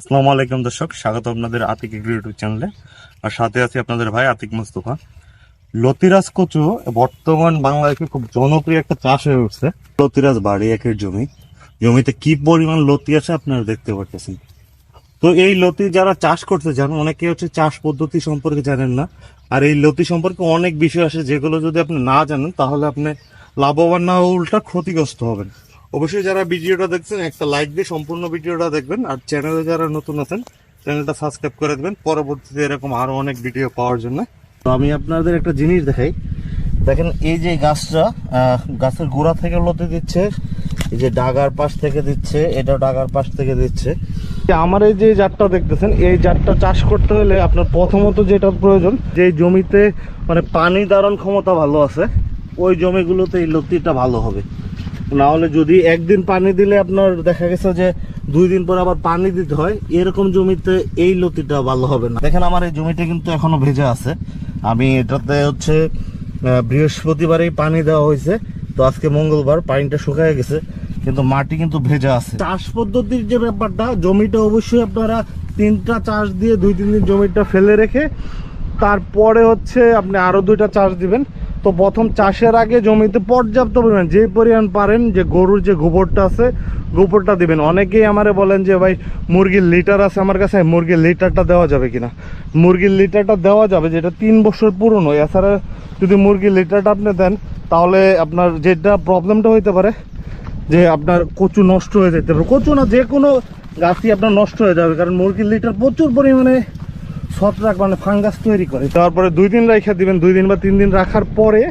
আসসালামু আলাইকুম দর্শক, স্বাগত আপনাদের আতিক এগ্রি ইউটিউব চ্যানেলে। আর সাথে আছে আপনাদের ভাই আতিক মুস্তফা। লতিরাজ কচু বর্তমান বাংলাদেশে খুব জনপ্রিয় একটা চাষ হয়ে উঠছে। লতিরাজ বাড়ি একের জমি। জমিতে কি পরিমাণ লতি আছে আপনারা দেখতে পাচ্ছেন তো এই লতি যারা চাষ করতে চান অনেকে হচ্ছে চাষ পদ্ধতি সম্পর্কে জানেন না। আর এই লতি সম্পর্কে অনেক বিষয় আছে, যেগুলো যদি আপনি না জানেন, তাহলে আপনি লাভবান না উল্টা ক্ষতিগ্রস্ত হবেন। অবশ্যই যারা ভিডিওটা দেখছেন, একটা লাইক দিয়ে সম্পূর্ণ ভিডিওটা দেখবেন। আর চ্যানেলে যারা নতুন আছেন চ্যানেলটা সাবস্ক্রাইব করে দেবেন। পরবর্তীতে এরকম আরও অনেক ভিডিও পাওয়ার জন্য। তো আমি আপনাদের একটা জিনিস দেখাই। দেখেন, এই যে গাছটা গাছের গোড়া থেকে লতি দিচ্ছে, এই যে ডাগার পাশ থেকে দিচ্ছে, এটা ডাগার পাশ থেকে দিচ্ছে। আমার এই যে জাতটা দেখতেছেন, এই জাতটা চাষ করতে হলে আপনার প্রথমত যেটা প্রয়োজন, যে জমিতে মানে পানি ধারণ ক্ষমতা ভালো আছে, ওই জমিগুলোতে এই লতিটা ভালো হবে। না হলে যদি একদিন পানি দিলে আপনার দেখা গেছে যে দুই দিন পর আবার পানি দিতে হয়, এরকম জমিতে এই লতিটা ভালো হবে না। দেখেন আমার এই জমিটা কিন্তু এখনও ভেজা আছে। আমি এটাতে হচ্ছে বৃহস্পতিবারেই পানি দেওয়া হয়েছে। তো আজকে মঙ্গলবার পানিটা শুকায় গেছে, কিন্তু মাটি কিন্তু ভেজা আছে। চাষ পদ্ধতির যে ব্যাপারটা, জমিটা অবশ্যই আপনারা তিনটা চাষ দিয়ে দুই, তিন দিন জমিটা ফেলে রেখে, তারপরে হচ্ছে আপনি আরও দুইটা চাষ দিবেন। তো প্রথম চাষের আগে জমিতে পর্যাপ্ত পরিমাণ, যে পরিমাণ পারেন যে গরুর যে গোবরটা আছে, গোবরটা দিবেন। অনেকেই আমারে বলেন যে, ভাই, মুরগির লিটার আছে আমার কাছে, মুরগির লিটারটা দেওয়া যাবে কিনা? মুরগির লিটারটা দেওয়া যাবে, যেটা তিন বছর পুরনো। এছাড়া যদি মুরগির লিটারটা আপনি দেন, তাহলে আপনার যেটা প্রবলেমটা হইতে পারে, যে আপনার কচু নষ্ট হয়ে যেতে পারে। কচু না, যে কোনো গাছই আপনার নষ্ট হয়ে যাবে, কারণ মুরগির লিটার প্রচুর পরিমাণে ছত্রাক মানে ফাঙ্গাস তৈরি করে। তারপরে দুই দিন রেখে দিবেন, দুই দিন বা তিন দিন রাখার পরে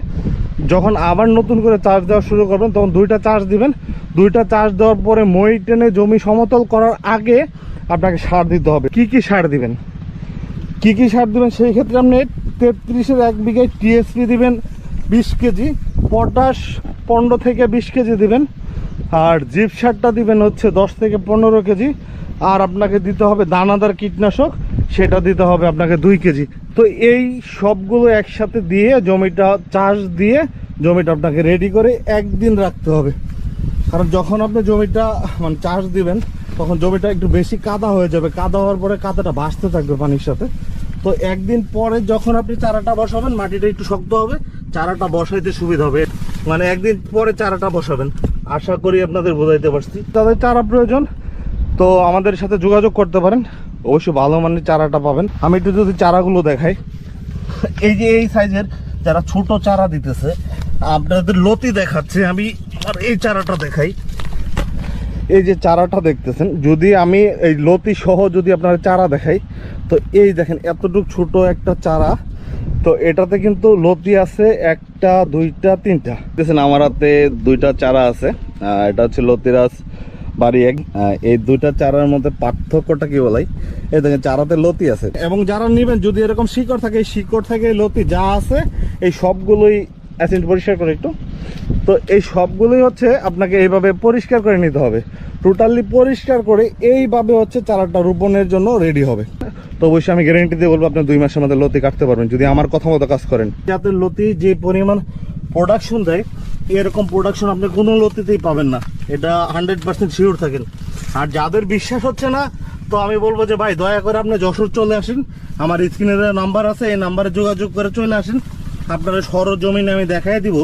যখন আবার নতুন করে চার্জ দেওয়া শুরু করবেন, তখন দুইটা চার্জ দিবেন। দুইটা চার্জ দেওয়ার পরে মই টেনে জমি সমতল করার আগে আপনাকে সার দিতে হবে। কি কি সার দিবেন? কি কি সার দিবেন? সেই ক্ষেত্রে আপনি তেত্রিশের এক বিঘায় টিএসপি দিবেন, বিশ কেজি। পটাশ পনেরো থেকে বিশ কেজি দিবেন। আর জিপ সারটা দিবেন হচ্ছে দশ থেকে পনেরো কেজি। আর আপনাকে দিতে হবে দানাদার কীটনাশক। সেটা দিতে হবে আপনাকে দুই কেজি। তো এই সবগুলো একসাথে দিয়ে জমিটা চাষ দিয়ে জমিটা আপনাকে রেডি করে একদিন রাখতে হবে। কারণ যখন আপনি জমিটা মানে চাষ দিবেন, তখন জমিটা একটু বেশি কাদা হয়ে যাবে। কাদা হওয়ার পরে কাদাটা ভাসতে থাকবে পানির সাথে। তো একদিন পরে যখন আপনি চারাটা বসাবেন, মাটিটা একটু শক্ত হবে, চারাটা বসাইতে সুবিধা হবে। মানে একদিন পরে চারাটা বসাবেন। আশা করি আপনাদের বোঝাইতে পারছি। তাদের চারা প্রয়োজন। তো আমাদের সাথে যোগাযোগ করতে পারেন। অবশ্যই ভালো মানের চারাটা পাবেন। আমি একটু যদি চারাগুলো দেখাই। এই যে এই সাইজের যারা ছোট চারা দিতেছে, আপনাদের লতি দেখাচ্ছে, আমি আর এই চারাটা দেখাই। এই যে চারাটা দেখতেছেন, যদি আমি এই লতি সহ যদি আপনারা চারা দেখাই, তো এই দেখেন এতটুক ছোট একটা চারা। তো এটাতে কিন্তু লতি আছে একটা, দুইটা, তিনটা। দেখছেন আমার হাতে দুইটা চারা আছে। এটা হচ্ছে লতিরাজ বাড়ি এক এই দুইটা চারার মধ্যে পার্থক্যটা কি বলাই? এই দেখেন, চারাতে লতি আছে। এবং যারা নেবেন, যদি এরকম শিকড় থাকে, এই শিকড় থেকে লতি যা আছে, এই সবগুলোই অ্যাসিড পরিষ্কার করে একটু। তো এই সবগুলোই হচ্ছে আপনাকে এইভাবে পরিষ্কার করে নিতে হবে। টোটালি পরিষ্কার করে এইভাবে হচ্ছে চারাটা রোপণের জন্য রেডি হবে। তো অবশ্যই আমি গ্যারেন্টি দিয়ে বলব, আপনি দুই মাসের মধ্যে লতি কাটতে পারবেন, যদি আমার কথা মতো কাজ করেন। যাতে লতি যে পরিমাণ প্রোডাকশন দেয় এরকম প্রোডাকশন আপনি কোনো লতিতেই পাবেন না। এটা হান্ড্রেড পার্সেন্ট শিওর থাকেন। আর যাদের বিশ্বাস হচ্ছে না, তো আমি বলব যে, ভাই, দয়া করে আপনি যশোর চলে আসেন। আমার স্ক্রিনের নাম্বার আছে, এই নাম্বারে যোগাযোগ করে চলে আসেন। আপনারা সরজমিনে আমি দেখাই দিব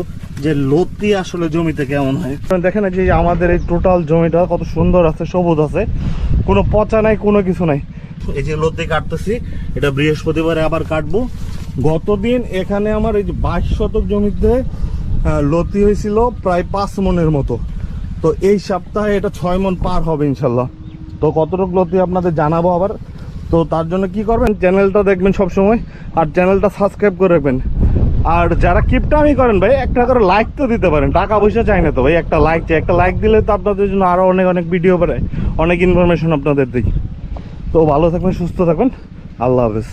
যে, লতি আসলে জমিতে কেমন হয়। দেখেন যে আমাদের এই টোটাল জমিটা কত সুন্দর আছে, সবুজ আছে। কোনো পচা নাই, কোনো কিছু নাই। এই যে লতি কাটতেছি, এটা বৃহস্পতিবারে আবার কাটবো। গতদিন এখানে আমার এই যে বাইশ শতক জমিতে লতি হয়েছিল প্রায় পাঁচ মনের মতো। তো এই সপ্তাহে এটা ছয় মন পার হবে ইনশাল্লাহ। তো কতটুকু লতি আপনাদের জানাব আবার। তো তার জন্য কি করবেন, চ্যানেলটা দেখবেন সব সময় আর চ্যানেলটা সাবস্ক্রাইব করে রাখবেন। আর যারা কিপটামি করেন ভাই, একটা করে লাইক তো দিতে পারেন। টাকা পয়সা চাই না তো ভাই, একটা লাইক চাই। একটা লাইক দিলে তো আপনাদের জন্য আরও অনেক অনেক ভিডিও পারে অনেক ইনফরমেশন আপনাদের দিই। তো ভালো থাকবেন, সুস্থ থাকবেন। আল্লাহ হাফেজ।